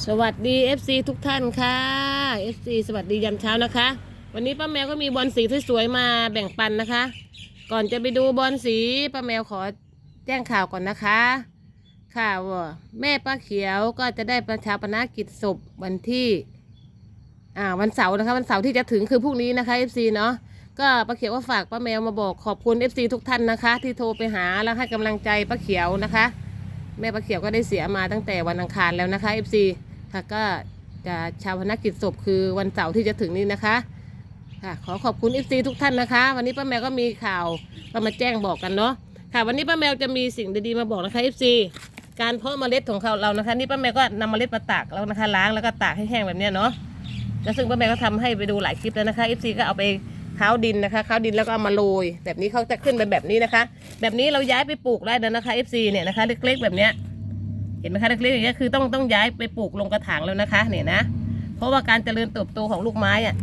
สวัสดี FC ทุกท่านค่ะ FC สวัสดียามเช้านะคะ วันนี้ป้าแมวก็มีบอลสีสวยๆมาแบ่งปันนะคะ ก่อนจะไปดูบอลสีป้าแมวขอแจ้งข่าวก่อนนะคะข่าวว่าแม่ป้าเขียวก็จะได้ประชาปนกิจศพวันที่อ่าวันเสาร์นะคะวันเสาร์ที่จะถึงคือพรุ่งนี้นะคะ FC เนาะก็ป้าเขียวก็ฝากป้าแมวมาบอกขอบคุณ FC ทุกท่านนะคะ ที่โทรไปหาแล้วให้กำลังใจป้าเขียวนะคะ แม่ป้าเขียวก็ได้เสียมาตั้งแต่วันอังคารแล้วนะคะ FC ค่ะก็จะชาวพนักกิจศพคือวันเสาร์ที่จะถึงนี้นะคะค่ะขอขอบคุณ FC ทุกท่านนะคะ วันนี้ป้าแมวก็มีข่าวก็มาแจ้งบอกกันเนาะค่ะ วันนี้ป้าแมวจะมีสิ่งดีๆมาบอกนะคะ FC การเพาะเมล็ดของเขาเรานะคะ นี่ป้าแมวก็นำเมล็ดมาตากแล้วนะคะล้างแล้วก็ตากให้แห้งแบบนี้เนาะแล้วซึ่งป้าแมวก็ทำให้ไปดูหลายคลิปแล้วนะคะ FC ก็เอาไป ค้าวดินนะคะค้าวดินแล้วก็เอามาโรยแบบนี้เขาจะขึ้นไปแบบนี้นะคะ แบบนี้เราย้ายไปปลูกได้แล้วนะคะ FC เนี่ยนะคะ เล็กๆแบบเนี้ยเห็นไหมคะเล็กๆอย่างเงี้ยคือต้องต้องย้ายไปปลูกลงกระถางแล้วนะคะ เนี่ยนะ เพราะว่าการเจริญเติบโตของลูกไม้อะ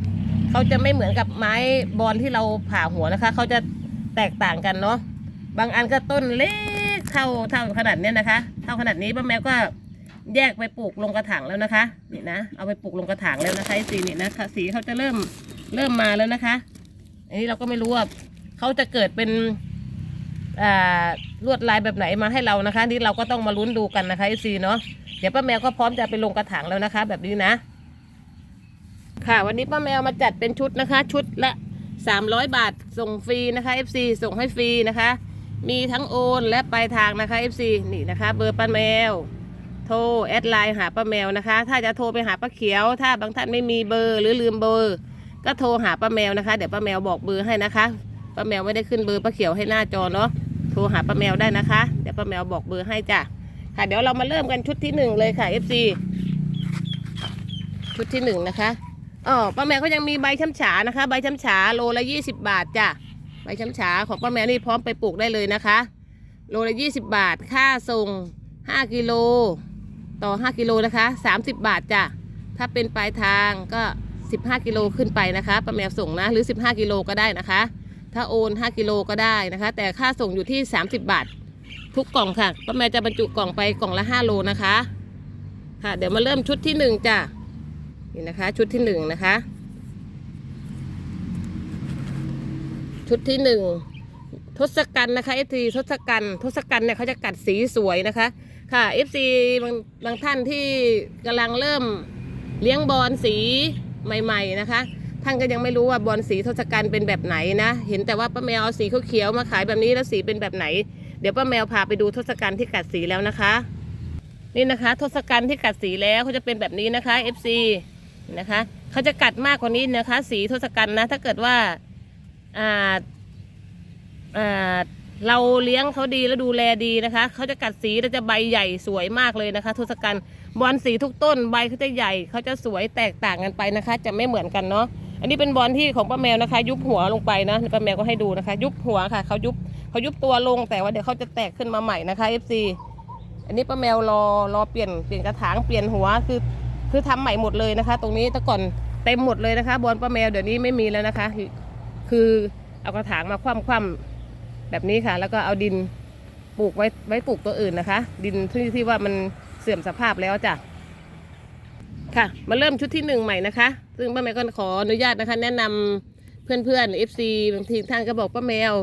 เขาจะไม่เหมือนกับไม้บอลที่เราผ่าหัวนะคะเขาจะแตกต่างกันเนาะบางอันก็ต้นเล็กเท่าเท่าขนาดเนี้ยนะคะ เท่าขนาดนี้ป้าแมวก็แยกไปปลูกลงกระถางแล้วนะคะนี่นะเอาไปปลูกลงกระถางแล้วนะคะไอ้สีนี่นะคะสีเขาจะเริ่มเริ่มมาแล้วนะคะ อันนี้เราก็ไม่รู้ว่าเขาจะเกิดเป็นลวดลายแบบไหนมาให้เรานะคะนี่เราก็ต้องมาลุ้นดูกันนะคะไอซีเนาะเดี๋ยวป้าแมวก็พร้อมจะไปลงกระถางแล้วนะคะ แบบนี้นะ ค่ะ วันนี้ป้าแมวมาจัดเป็นชุดนะคะ ชุดละ 300 บาทส่งฟรีนะคะ FC ส่งให้ฟรีนะคะ มีทั้งโอนและปลายทางนะคะ FC นี่นะคะ เบอร์ป้าแมว โทรแอดไลน์หาป้าแมวนะคะ ถ้าจะโทรไปหาป้าเขียว ถ้าบางท่านไม่มีเบอร์หรือลืมเบอร์ ก็โทรหาป้าแมวนะคะ เดี๋ยวป้าแมวบอกเบอร์ให้นะคะป้าแมวไม่ได้ขึ้นเบอร์ป้าเขียวให้หน้าจอเนาะโทรหาป้าแมวได้นะคะ เดี๋ยวป้าแมวบอกเบอร์ให้จ้ะค่ะเดี๋ยวเรามาเริ่มกันชุดที่หนึ่งเลยค่ะ FC ชุดที่หนึ่งนะคะอ๋อป้าแมวก็ยังมีใบช้ำฉานะคะ ใบช้ำฉาโลละยี่สิบบาทจ้ะใบช้ำฉาของป้าแมวนี่พร้อมไปปลูกได้เลยนะคะ โลละยี่สิบบาทค่าส่งห้ากิโลต่อห้ากิโลนะคะสามสิบบาทจ้ะถ้าเป็นปลายทางก็ สิบห้ากิโลขึ้นไปนะคะป้าแมวส่งนะหรือสิบห้ากิโลก็ได้นะคะ ถ้าโอน 5 กิโลก็ได้นะคะ แต่ค่าส่งอยู่ที่ 30 บาท ทุกกล่องค่ะป้าแมวจะบรรจุกล่องไปกล่องละ 5 โลนะคะ ค่ะ เดี๋ยวมาเริ่มชุดที่ 1จ้ะนี่นะคะ ชุดที่ 1 นะคะ ชุดที่ 1ทศกัณฐ์นะคะ FC ทศกัณฐ์ทศกัณฐ์เนี่ยเขาจะกัดสีสวยนะคะ ค่ะ FC บางบางท่านที่กำลังเริ่มเลี้ยงบอลสี ใหม่ๆนะคะ ท่านก็ยังไม่รู้ว่าบอลสีทศกัณฐ์เป็นแบบไหนนะ เห็นแต่ว่าป้าแมวเอาสีเขียวๆมาขายแบบนี้แล้วสีเป็นแบบไหน เดี๋ยวป้าแมวพาไปดูทศกัณฐ์ที่กัดสีแล้วนะคะ นี่นะคะทศกัณฐ์ที่กัดสีแล้วเขาจะเป็นแบบนี้นะคะ FC นะคะเขาจะกัดมากกว่านี้นะคะ สีทศกัณฐ์นะ ถ้าเกิดว่าอ่าอ่า เราเลี้ยงเขาดีแล้วดูแลดีนะคะเขาจะกัดสีแล้วจะใบใหญ่สวยมากเลยนะคะทศกัณฐ์บอลสีทุกต้นใบเขาจะใหญ่เขาจะสวยแตกต่างกันไปนะคะ จะไม่เหมือนกันเนาะอันนี้เป็นบอลที่ของป้าแมวนะคะ ยุบหัวลงไปนะป้าแมวก็ให้ดูนะคะ ยุบหัวค่ะเขายุบเขายุบตัวลงแต่ว่าเดี๋ยวเขาจะแตกขึ้นมาใหม่นะคะ FC อันนี้ป้าแมวรอรอเปลี่ยนเปลี่ยนกระถางเปลี่ยนหัวคือคือทำใหม่หมดเลยนะคะ ตรงนี้แต่ก่อนเต็มหมดเลยนะคะ บอลป้าแมวเดี๋ยวนี้ไม่มีแล้วนะคะ คือเอากระถางมาคว่ำคว่ำ แบบนี้ค่ะ แล้วก็เอาดินปลูกไว้ไว้ปลูกตัวอื่นนะคะ ดินที่ที่ว่ามันเสื่อมสภาพแล้วจ้ะค่ะ มาเริ่มชุดที่หนึ่งใหม่นะคะ ซึ่งป้าแมวก็ขออนุญาตนะคะ แนะนำเพื่อนๆ FC บางทีท่านก็บอกป้าแมว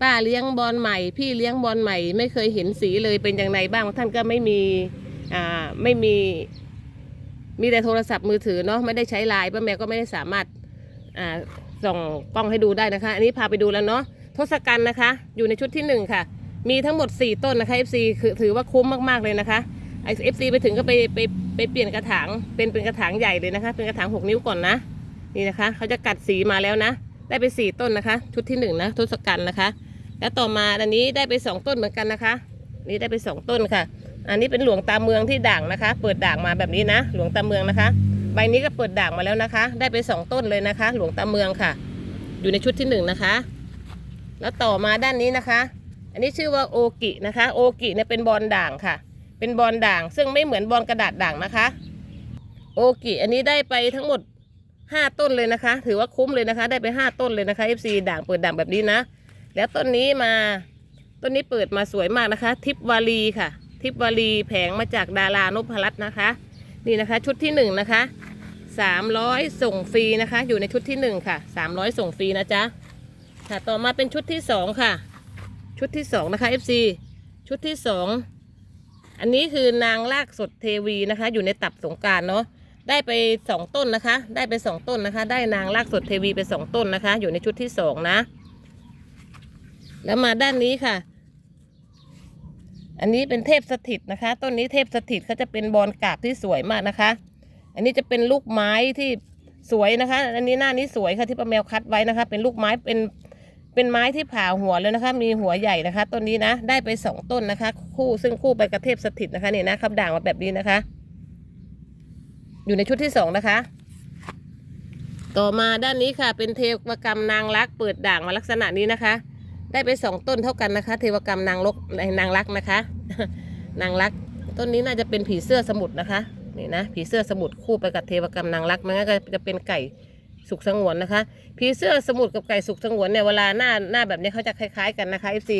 ป้าเลี้ยงบอลใหม่ พี่เลี้ยงบอลใหม่ ไม่เคยเห็นสีเลยเป็นอย่างไรบ้างท่านก็ไม่มีอ่าไม่มี มีแต่โทรศัพท์มือถือเนาะไม่ได้ใช้ไลน์ป้าแมวก็ไม่ได้สามารถอ่าส่องกล้องให้ดูได้นะคะ อันนี้พาไปดูแล้วเนาะ ศกัณฐ์นะคะ อยู่ในชุดที่หนึ่งค่ะ มีทั้งหมด 4 ต้นนะคะ FC คือถือว่าคุ้มมากๆเลยนะคะไอเอฟซีไปถึงก็ไปไปไปเปลี่ยนกระถางเป็นเป็นกระถางใหญ่เลยนะคะ เป็นกระถางหกนิ้วก่อนนะ นี่นะคะเขาจะกัดสีมาแล้วนะ ได้ไปสี่ต้นนะคะ ชุดที่หนึ่งนะทศกัณฐ์นะคะ แล้วต่อมาอันนี้ได้ไปสองต้นเหมือนกันนะคะนี่ได้ไปสองต้นค่ะ อันนี้เป็นหลวงตาเมืองที่ด่างนะคะ เปิดด่างมาแบบนี้นะ หลวงตาเมืองนะคะ ใบนี้ก็เปิดด่างมาแล้วนะคะ ได้ไปสองต้นเลยนะคะ หลวงตาเมืองค่ะ อยู่ในชุดที่หนึ่งนะคะ แล้วต่อมาด้านนี้นะคะ อันนี้ชื่อว่าโอกินะคะ โอกิเนี่ยเป็นบอลด่างค่ะ เป็นบอลด่าง ซึ่งไม่เหมือนบอลกระดาษด่างนะคะ โอกิอันนี้ได้ไปทั้งหมด5ต้นเลยนะคะ ถือว่าคุ้มเลยนะคะ ได้ไป5ต้นเลยนะคะ FC ด่างเปิดด่างแบบนี้นะ แล้วต้นนี้มาต้นนี้เปิดมาสวยมากนะคะ ทิพวารีค่ะ ทิพวารีแผงมาจากดารานพรัตน์นะคะ นี่นะคะ ชุดที่หนึ่งนะคะสามร้อยส่งฟรีนะคะ อยู่ในชุดที่หนึ่งค่ะสามร้อยส่งฟรีนะจ๊ะ ค่ะ ต่อมาเป็นชุดที่สองค่ะ ชุดที่สองนะคะ FC ชุดที่สองอันนี้คือนางลากสดเทวีนะคะ อยู่ในตับสงการเนาะได้ไปสองต้นนะคะ ได้ไปสองต้นนะคะ ได้นางลากสดเทวีไปสองต้นนะคะ อยู่ในชุดที่สองนะ แล้วมาด้านนี้ค่ะ อันนี้เป็นเทพสถิตนะคะ ต้นนี้เทพสถิตเขาจะเป็นบอลกาบที่สวยมากนะคะ อันนี้จะเป็นลูกไม้ที่สวยนะคะ อันนี้หน้านี้สวยค่ะที่ป้าแมวคัดไว้นะคะ เป็นลูกไม้เป็น เป็นไม้ที่ผ่าหัวเลยนะคะ มีหัวใหญ่นะคะต้นนี้นะ ได้ไปสองต้นนะคะ คู่ซึ่งคู่ไปกับเทพสถิตนะคะนี่นะครับด่างมาแบบนี้นะคะ อยู่ในชุดที่สองนะคะ ต่อมาด้านนี้ค่ะ เป็นเทวกรรมนางรักเปิดด่างมาลักษณะนี้นะคะ ได้ไปสองต้นเท่ากันนะคะ เทวกรรมนางลกนางรักนะคะ นางรักต้นนี้น่าจะเป็นผีเสื้อสมุทรนะคะนี่นะผีเสื้อสมุทรคู่ไปกับเทวกรรมนางรักมันก็จะเป็นไก่ สุกสงวนนะคะผีเสื้อสมุทรกับไก่สุกสงวนเนี่ยเวลาหน้าหน้าแบบนี้เขาจะคล้ายๆกันนะคะ FC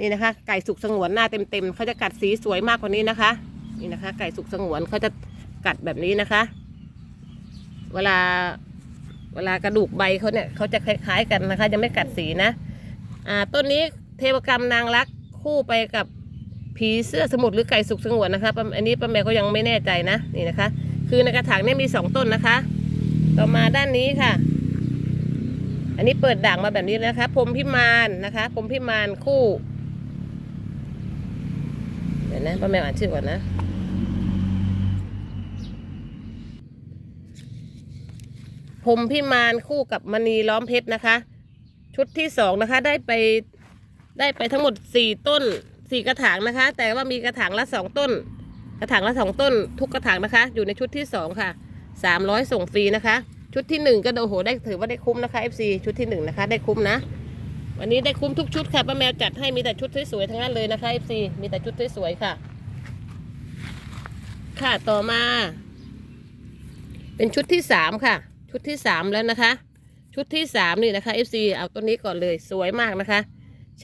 นี่นะคะ ไก่สุกสงวนหน้าเต็มๆเขาจะกัดสีสวยมากกว่านี้นะคะ นี่นะคะ ไก่สุกสงวนเขาจะกัดแบบนี้นะคะ เวลาเวลากระดูกใบเขาเนี่ยเขาจะคล้ายๆกันนะคะ จะไม่กัดสีนะ อ่าต้นนี้เทวกรรมนางรักคู่ไปกับผีเสื้อสมุทรหรือไก่สุกสงวนนะคะป้าอันนี้ป้าแมวก็ยังไม่แน่ใจนะนี่นะคะ คือในกระถางเนี่ยมีสองต้นนะคะ ต่อมาด้านนี้ค่ะ อันนี้เปิดด่างมาแบบนี้เลยนะคะพรมพิมานนะคะพรมพิมานคู่เดี๋ยวนะป้าแมวอ่านชื่อก่อนนะพรมพิมานคู่กับมณีล้อมเพชรนะคะ ชุดที่สองนะคะ ได้ไปได้ไปทั้งหมดสี่ต้นสี่กระถางนะคะ แต่ว่ามีกระถางละสองต้น กระถางละสองต้น ทุกกระถางนะคะ อยู่ในชุดที่สองค่ะ สามร้อยส่งฟรีนะคะ ชุดที่หนึ่งก็โอ้โหได้ถือว่าได้คุ้มนะคะ FC ชุดที่หนึ่งนะคะ ได้คุ้มนะ วันนี้ได้คุ้มทุกชุดค่ะป้าแมวจัดให้มีแต่ชุดสวยๆทั้งนั้นเลยนะคะ FC มีแต่ชุดสวยๆค่ะ ค่ะต่อมา เป็นชุดที่สามค่ะ ชุดที่สามแล้วนะคะ ชุดที่สามนี่นะคะ FC เอาต้นนี้ก่อนเลยสวยมากนะคะ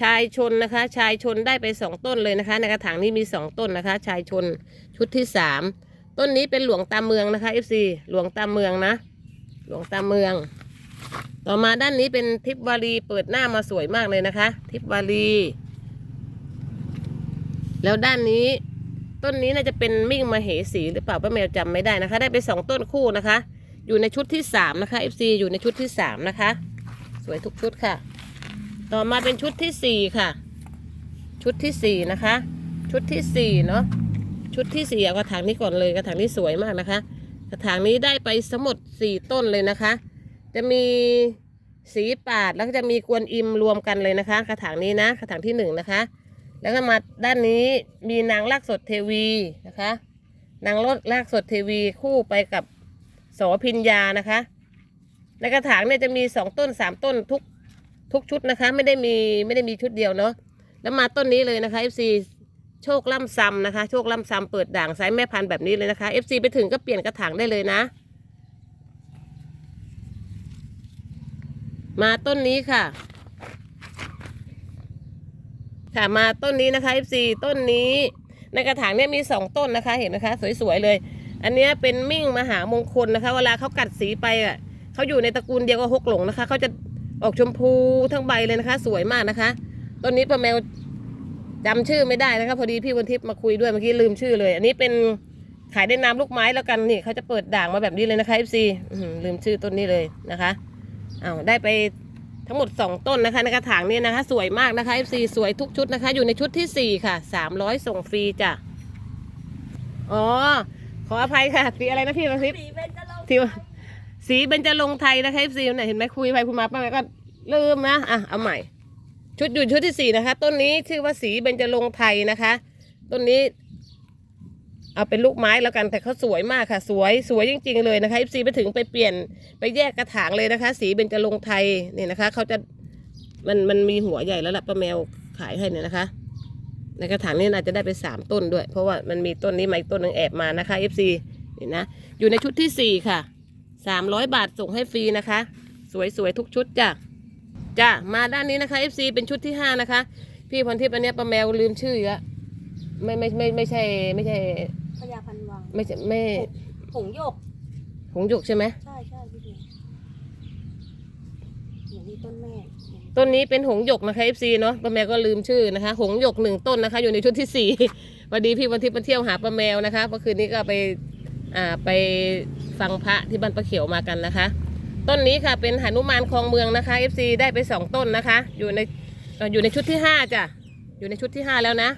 ชายชนนะคะ ชายชนได้ไปสองต้นเลยนะคะ ในกระถางนี้มีสองต้นนะคะ ชายชนชุดที่สาม ต้นนี้เป็นหลวงตาเมืองนะคะ FC หลวงตาเมืองนะ หลวงตาเมือง ต่อมาด้านนี้เป็นทิพวารีเปิดหน้ามาสวยมากเลยนะคะ ทิพวารีแล้วด้านนี้ต้นนี้น่าจะเป็นมิ่งมาเหสีหรือเปล่าป้าแมวจำไม่ได้นะคะ ได้ไปสองต้นคู่นะคะ อยู่ในชุดที่สามนะคะ FC อยู่ในชุดที่สามนะคะ สวยทุกชุดค่ะ ต่อมาเป็นชุดที่สี่ค่ะ ชุดที่สี่นะคะ ชุดที่สี่เนาะ ชุดที่สี่เอากระถางนี้ก่อนเลยกระถางนี้สวยมากนะคะ กระถางนี้ได้ไปทั้งหมดสี่ต้นเลยนะคะ จะมีสีปาดแล้วก็จะมีกวนอิมรวมกันเลยนะคะ กระถางนี้นะกระถางที่หนึ่งนะคะ แล้วก็มาด้านนี้มีนางลากสดเทวีนะคะ นางรถลากสดเทวีคู่ไปกับโสพิญญานะคะ ในกระถางเนี่ยจะมีสองต้นสามต้นทุกทุกชุดนะคะ ไม่ได้มีไม่ได้มีชุดเดียวเนาะแล้วมาต้นนี้เลยนะคะ FC โชคล่ำซ้ำนะคะ โชคล่ำซ้ำเปิดด่างไซส์แม่พันธุ์แบบนี้เลยนะคะ FC ไปถึงก็เปลี่ยนกระถางได้เลยนะ มาต้นนี้ค่ะ ค่ะมาต้นนี้นะคะ FC ต้นนี้ในกระถางเนี่ยมีสองต้นนะคะ เห็นไหมคะ สวยๆเลย อันเนี้ยเป็นมิ่งมหามงคลนะคะ เวลาเขากัดสีไปอะเขาอยู่ในตระกูลเดียวกับฮกหลงนะคะเขาจะออกชมพูทั้งใบเลยนะคะ สวยมากนะคะต้นนี้ป้าแมว จำชื่อไม่ได้นะคะพอดีพี่วันทิพย์มาคุยด้วยเมื่อกี้ลืมชื่อเลย อันนี้เป็นขายได้น้ำลูกไม้แล้วกันนี่เขาจะเปิดด่างมาแบบนี้เลยนะคะ FC อื้อหือลืมชื่อต้นนี้เลยนะคะเอาวได้ไปทั้งหมด 2 ต้นนะคะในกระถางนี้นะคะ สวยมากนะคะ FC สวยทุกชุดนะคะ อยู่ในชุดทีสี่4 ค่ะ 300 ส่งฟรีจ้ะอ๋อ ขออภัยค่ะ สีอะไรนะพี่มาซิปสีเบญจรงค์ที่ว่าสีเบญจรงค์ไทยนะคะ FC เนี่ยเห็นไหมคุยไปคุยมาป้าแม่ก็ลืมนะอะเอาใหม่ ชุดอยู่ชุดที่สี่นะคะ ต้นนี้ชื่อว่าสีเบญจรงไทยนะคะ ต้นนี้ เอาเป็นลูกไม้แล้วกันแต่เขาสวยมากค่ะ สวยสวยจริง ๆ เลยนะคะ FC ไปถึงไปเปลี่ยนไปแยกกระถางเลยนะคะ สีเบญจรงไทยนี่นะคะเขาจะมันมันมีหัวใหญ่แล้วล่ะป้าแมวขายให้เนี่ยนะคะ ในกระถางนี้น่าจจะได้ไปสามต้นด้วย เพราะว่ามันมีต้นนี้มาอีกต้นหนึ่งแอบมานะคะ FC นี่นะอยู่ในชุดที่สี่ค่ะสามร้อยบาทส่งให้ฟรีนะคะ สวยๆทุกชุดจ้ะ จ้ะมาด้านนี้นะคะ FC เป็นชุดที่ห้านะคะ พี่พรทิพย์อันเนี้ยป้าแมวลืมชื่ออีกแล้วไม่ไม่ไม่ไม่ใช่ไม่ใช่พญาพันวังไม่ใช่ไม่ผงโยกหงส์หยกใช่ไหมใช่ใช่พี่ดูอย่างนี้ต้นแม่ต้นนี้เป็นหงส์หยกนะคะ FC เนาะป้าแมวก็ลืมชื่อนะคะ หงส์หยกหนึ่งต้นนะคะ อยู่ในชุดที่สี่วันดีพี่วันที่มาเที่ยวหาป้าแมวนะคะเมื่อคืนนี้ก็ไปอ่าไปฟังพระที่บ้านป้าเขียวมากันนะคะ ต้นนี้ค่ะเป็นหนุมานคลองเมืองนะคะ FC ได้ไปสองต้นนะคะ อยู่ในอยู่ในชุดที่ห้าจ้ะอยู่ในชุดที่ห้าแล้วนะ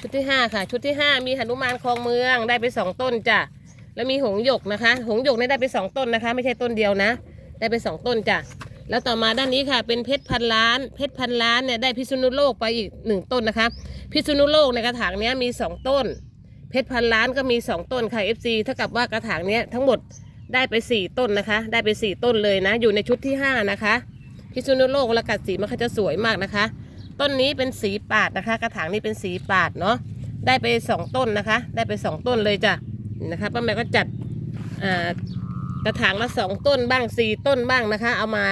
ชุดที่ห้าค่ะ ชุดที่ห้ามีหนุมานคลองเมืองได้ไปสองต้นจ้ะแล้วมีหงหยกนะคะ หงหยกนี่ได้ไปสองต้นนะคะ ไม่ใช่ต้นเดียวนะ ได้ไปสองต้นจ้ะแล้วต่อมาด้านนี้ค่ะ เป็นเพชรพันล้าน เพชรพันล้านเนี่ยได้พิษณุโลกไปอีกหนึ่งต้นนะคะ พิษณุโลกในกระถางเนี้ยมีสองต้น เพชรพันล้านก็มีสองต้นค่ะ FC เท่ากับว่ากระถางเนี้ยทั้งหมด ได้ไปสี่ต้นนะคะ ได้ไปสี่ต้นเลยนะ อยู่ในชุดที่ห้านะคะ พิษณุโลกละกัดสีมันก็จะสวยมากนะคะ ต้นนี้เป็นสีปาดนะคะ กระถางนี้เป็นสีปาดเนาะ ได้ไปสองต้นนะคะ ได้ไปสองต้นเลยจ้ะ นะคะป้าแม่ก็จัดกระถางละสองต้นบ้างสี่ต้นบ้างนะคะ เอามา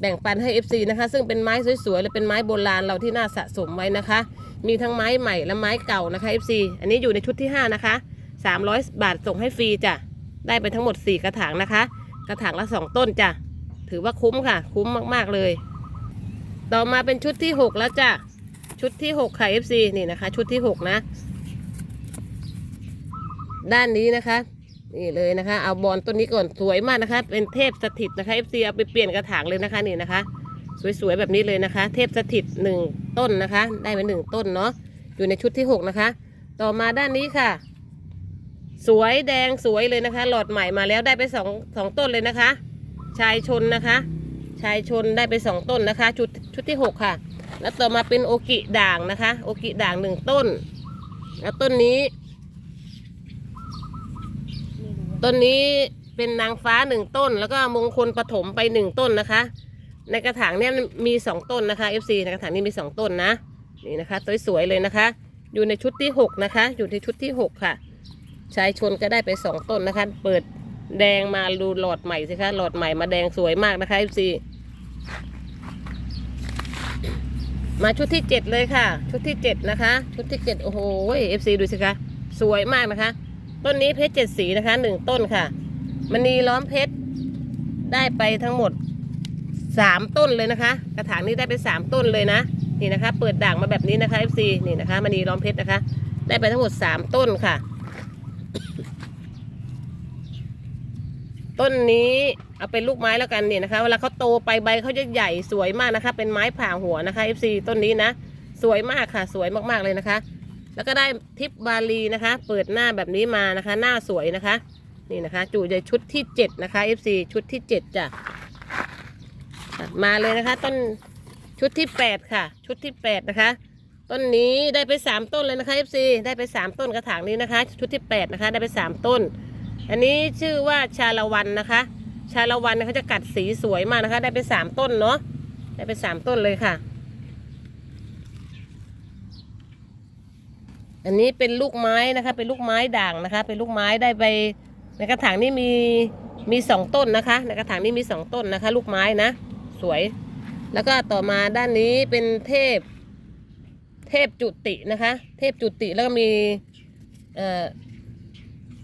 แบ่งปันให้ FC นะคะ ซึ่งเป็นไม้สวยๆ และเป็นไม้โบราณเราที่น่าสะสมไว้นะคะ มีทั้งไม้ใหม่และไม้เก่านะคะ FC อันนี้อยู่ในชุดที่ 5 นะคะ 300 บาทส่งให้ฟรีจ้ะ ได้ไปทั้งหมด 4 กระถางนะคะ กระถางละ 2 ต้นจ้ะ ถือว่าคุ้มค่ะ คุ้มมากๆเลย ต่อมาเป็นชุดที่ 6 แล้วจ้ะ ชุดที่ 6 ค่ะ FC นี่นะคะ ชุดที่ 6 นะ ด้านนี้นะคะ นี่เลยนะคะ เอาบอลต้นนี้ก่อนสวยมากนะคะ เป็นเทพสถิตนะคะ FC เอาไปเปลี่ยนกระถางเลยนะคะนี่นะคะ สวยๆแบบนี้เลยนะคะ เทพสถิตหนึ่งต้นนะคะ ได้มาหนึ่งต้นเนาะอยู่ในชุดที่หกนะคะ ต่อมาด้านนี้ค่ะ สวยแดงสวยเลยนะคะ หลอดใหม่มาแล้วได้ไปสองสองต้นเลยนะคะ ชายชนนะคะ ชายชนได้ไปสองต้นนะคะ ชุดชุดที่หกค่ะ แล้วต่อมาเป็นโอกิด่างนะคะ โอกิด่างหนึ่งต้น แล้วต้นนี้ ต้นนี้เป็นนางฟ้าหนึ่งต้น แล้วก็มงคลปฐมไปหนึ่งต้นนะคะ ในกระถางเนี่ยมีสองต้นนะคะ FC ในกระถางนี้มีสองต้นนะนี่นะคะสวยๆเลยนะคะ อยู่ในชุดที่หกนะคะ อยู่ในชุดที่หกค่ะ ชายชนก็ได้ไปสองต้นนะคะ เปิดแดงมาดูหลอดใหม่สิคะ หลอดใหม่มาแดงสวยมากนะคะ FC มาชุดที่เจ็ดเลยค่ะ ชุดที่เจ็ดนะคะ ชุดที่เจ็ดโอ้โห FC ดูสิคะสวยมากนะคะ ต้นนี้เพชรเจ็ดสีนะคะหนึ่งต้นค่ะมณีล้อมเพชรได้ไปทั้งหมดสามต้นเลยนะคะ กระถางนี้ได้ไปสามต้นเลยนะนี่นะคะ เปิดด่างมาแบบนี้นะคะ FC นี่นะคะมณีล้อมเพชรนะคะ ได้ไปทั้งหมดสามต้นค่ะ ต้นนี้เอาเป็นลูกไม้แล้วกันเนี่ยนะคะ เวลาเขาโตไปใบเขาจะใหญ่สวยมากนะคะ เป็นไม้ผ่าหัวนะคะ FC ต้นนี้นะ สวยมากค่ะ สวยมากๆเลยนะคะ แล้วก็ได้ทิปบาลีนะคะ เปิดหน้าแบบนี้มานะคะ หน้าสวยนะคะ นี่นะคะ จู่ในชุดที่เจ็ดนะคะ FC ชุดที่เจ็ดจ้ะอะมาเลยนะคะ ต้นชุดที่แปดค่ะ ชุดที่แปดนะคะต้นนี้ได้ไปสามต้นเลยนะคะ FC ได้ไปสามต้นกระถางนี้นะคะ ชุดที่แปดนะคะ ได้ไปสามต้น อันนี้ชื่อว่าชาละวันนะคะ ชาละวันเขาจะกัดสีสวยมากนะคะ ได้ไปสามต้นเนาะได้ไปสามต้นเลยค่ะ อันนี้เป็นลูกไม้นะคะ เป็นลูกไม้ด่างนะคะ เป็นลูกไม้ได้ไปในกระถางนี้มีมีสองต้นนะคะ ในกระถางนี้มีสองต้นนะคะ ลูกไม้นะ สวย แล้วก็ต่อมาด้านนี้เป็นเทพ เทพจุตินะคะ เทพจุติแล้วก็มีเอ่อ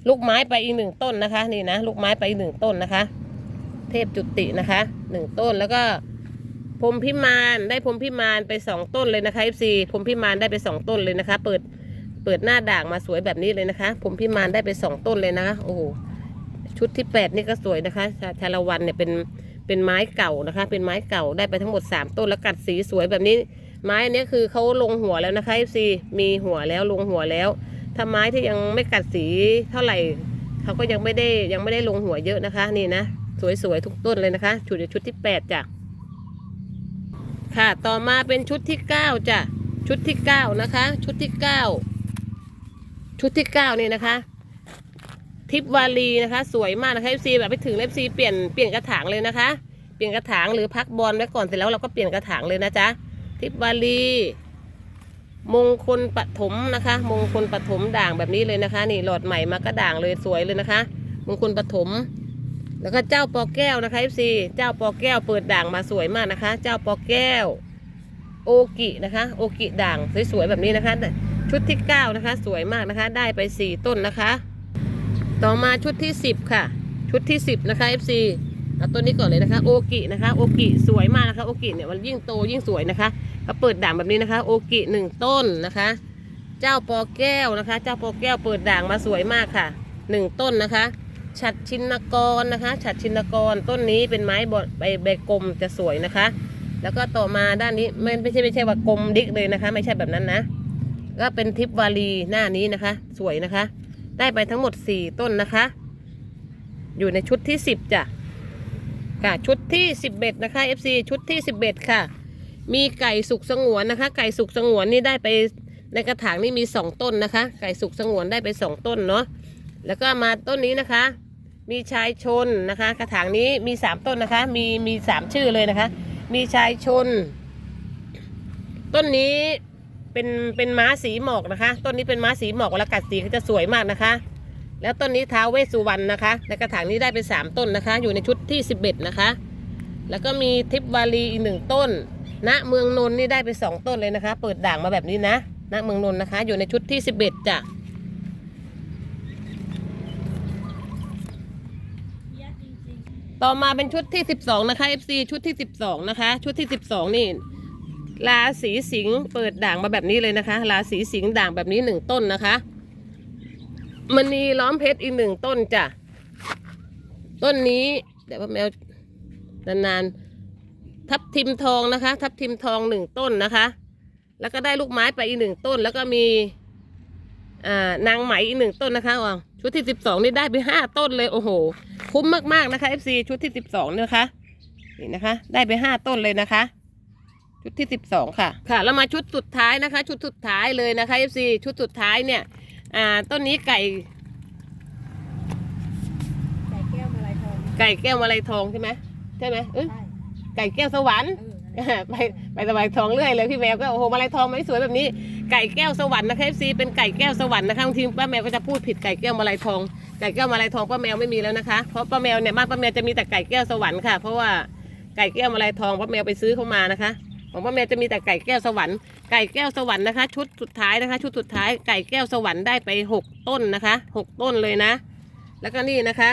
ลูกไม้ไปอีกหนึ่งต้นนะคะ นี่นะลูกไม้ไปอีกหนึ่งต้นนะคะ เทพจุตินะคะหนึ่งต้นแล้วก็พรมพิมานได้พรมพิมานไปสองต้นเลยนะคะ FC พรมพิมานได้ไปสองต้นเลยนะคะ เปิดเปิดหน้าด่างมาสวยแบบนี้เลยนะคะผมพิมานได้ไปสองต้นเลยนะคะโอ้โหชุดที่แปดนี่ก็สวยนะคะชาชาละวันเนี่ยเป็นเป็นไม้เก่านะคะ เป็นไม้เก่าได้ไปทั้งหมดสามต้นแล้วกัดสีสวยแบบนี้ ไม้อันนี้คือเขาลงหัวแล้วนะคะ FC มีหัวแล้วลงหัวแล้ว ถ้าไม้ที่ยังไม่กัดสีเท่าไหร่เขาก็ยังไม่ได้ยังไม่ได้ลงหัวเยอะนะคะ นี่นะสวยๆทุกต้นเลยนะคะชุดชุดที่แปดจ้ะค่ะต่อมาเป็นชุดที่เก้าจ้ะชุดที่เก้านะคะ ชุดที่เก้าชุดที่เก้านี่นะคะ ทิปวาลีนะคะ สวยมากนะคะ FC แบบไปถึงเอฟซีเปลี่ยนเปลี่ยนกระถางเลยนะคะ เปลี่ยนกระถางหรือพักบอลไว้ก่อนเสร็จแล้วเราก็เปลี่ยนกระถางเลยนะจ๊ะทิปวาลี มงคลปฐมนะคะ มงคลปฐมด่างแบบนี้เลยนะคะ นี่หลอดใหม่มาก็ด่างเลยสวยเลยนะคะ มงคลปฐมแล้วก็เจ้าปอแก้วนะคะ FC เจ้าปอแก้วเปิดด่างมาสวยมากนะคะ เจ้าปอแก้ว โอกินะคะ โอกิด่างสวยๆแบบนี้นะคะ ชุดที่เก้านะคะ สวยมากนะคะ ได้ไปสี่ต้นนะคะ ต่อมาชุดที่10ค่ะ ชุดที่10นะคะ FC เอาตัวนี้ก่อนเลยนะคะ โอกินะคะ โอกิสวยมากนะคะ โอกิเนี่ยมันยิ่งโตยิ่งสวยนะคะ ก็เปิดด่างแบบนี้นะคะ โอกิหนึ่งต้นนะคะ เจ้าปอแก้วนะคะ เจ้าปอแก้วเปิดด่างมาสวยมากค่ะหนึ่งต้นนะคะฉัดชินกรนะคะฉัดชินกรต้นนี้เป็นไม้บดใบใบกลมจะสวยนะคะ แล้วก็ต่อมาด้านนี้ไม่ไม่ใช่ไม่ใช่ว่ากลมดิกเลยนะคะ ไม่ใช่แบบนั้นนะก็เป็นทิปวาลีหน้านี้นะคะ สวยนะคะ ได้ไปทั้งหมด 4 ต้นนะคะ อยู่ในชุดที่ 10จ้ะค่ะชุดที่ 11 นะคะ FC ชุดที่ 11 ค่ะ มีไก่สุกสงวนนะคะ ไก่สุกสงวนนี่ได้ไปในกระถางนี่มี2ต้นนะคะ ไก่สุกสงวนได้ไป2ต้นเนาะแล้วก็มาต้นนี้นะคะ มีชายชนนะคะ กระถางนี้มี3ต้นนะคะ มีมี3ชื่อเลยนะคะ มีชายชน ต้นนี้เป็นเป็นม้าสีหมอกนะคะ ต้นนี้เป็นม้าสีหมอกเวลากัดสีก็จะสวยมากนะคะ แล้วต้นนี้ท้าวเวสสุวรรณนะคะในกระถางนี้ได้ไปสามต้นนะคะ อยู่ในชุดที่สิบเอ็ดนะคะ แล้วก็มีทิพวาลีอีกหนึ่งต้น ณเมืองนนท์นี่ได้ไปสองต้นเลยนะคะ เปิดด่างมาแบบนี้นะณเมืองนนท์นะคะ อยู่ในชุดที่สิบเอ็ดจ้ะต่อมาเป็นชุดที่12นะคะ FC ชุดที่12นะคะ ชุดที่12นี่ราศีสิงห์เปิดด่างมาแบบนี้เลยนะคะ ราศีสิงห์ด่างแบบนี้หนึ่งต้นนะคะมณีล้อมเพชรอีกหนึ่งต้นจ้ะ ต้นนี้เดี๋ยวพ่อแมวนานๆ ทับทิมทองนะคะ ทับทิมทองหนึ่งต้นนะคะ แล้วก็ได้ลูกไม้ไปอีกหนึ่งต้น แล้วก็มีอ่านางไหมอีกหนึ่งต้นนะคะอ๋อชุดที่12นี่ได้ไปห้าต้นเลยโอ้โห คุ้มมากๆนะคะ FC ชุดที่12เนี่ยนะคะนี่นะคะ ได้ไปห้าต้นเลยนะคะ ชุดที่12ค่ะ ค่ะแล้วมาชุดสุดท้ายนะคะ ชุดสุดท้ายเลยนะคะ FC ชุดสุดท้ายเนี่ย อ่าต้นนี้ไก่ ไก่แก้วมาลายทองไก่แก้วมาลัยทองใช่ไหมใช่ไหมเอ้ยใช่ ไก่แก้วสวรรค์เออนั่นแหละไปไปสบายทองเรื่อยเลยพี่แมวก็โอ้โหมาลัยทองไม่สวยแบบนี้ไก่แก้วสวรรค์นะคะ FC เป็นไก่แก้วสวรรค์นะคะบางทีป้าแมวก็จะพูดผิดไก่แก้วมาลัยทองไก่แก้วมาลัยทองป้าแมวไม่มีแล้วนะคะเพราะป้าแมวเนี่ยบ้านป้าแมวจะมีแต่ไก่แก้วสวรรค์ค่ะเพราะว่าไก่แก้วมาลัยทองป้าแมวไปซื้อเข้ามานะคะของป้าแมวจะมีแต่ไก่แก้วสวรรค์ไก่แก้วสวรรค์นะคะ ชุดสุดท้ายนะคะ ชุดสุดท้ายไก่แก้วสวรรค์ได้ไปหกต้นนะคะหกต้นเลยนะ แล้วก็นี่นะคะ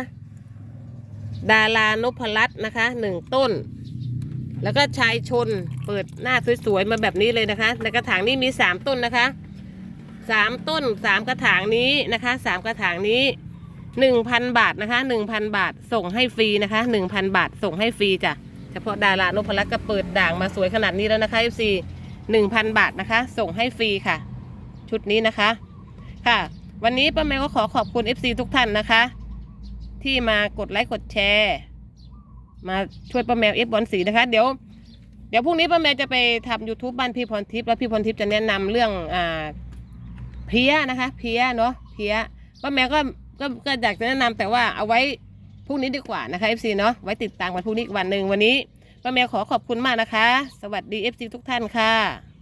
ดารานพรัตน์นะคะหนึ่งต้น แล้วก็ชายชนเปิดหน้าสวยๆมาแบบนี้เลยนะคะ ในกระถางนี้มีสามต้นนะคะสามต้นสามกระถางนี้นะคะสามกระถางนี้หนึ่งพันบาทนะคะหนึ่งพันบาทส่งให้ฟรีนะคะหนึ่งพันบาทส่งให้ฟรีจ้ะเฉพาะดารานพรัตน์ก็เปิดด่างมาสวยขนาดนี้แล้วนะคะ FC หนึ่งพันบาทนะคะ ส่งให้ฟรีค่ะ ชุดนี้นะคะค่ะ วันนี้ป้าแมวก็ขอขอบคุณ FC ทุกท่านนะคะ ที่มากดไลค์กดแชร์ มาช่วยป้าแมวเอฟบอลสีนะคะ เดี๋ยวเดี๋ยวพรุ่งนี้ป้าแมวจะไปทำ YouTube บ้านพี่พรทิพย์แล้วพี่พรทิพย์จะแนะนำเรื่องอ่าเพี้ยนะคะ เพี้ยเนาะเพี้ยป้าแมวก็ก็ก็อยากจะแนะนำแต่ว่าเอาไว้พรุ่งนี้ดีกว่านะคะ FC เนาะไว้ติดตามวันพรุ่งนี้อีกวันหนึ่งวันนี้ป้าแมวขอขอบคุณมากนะคะ สวัสดี FC ทุกท่านค่ะ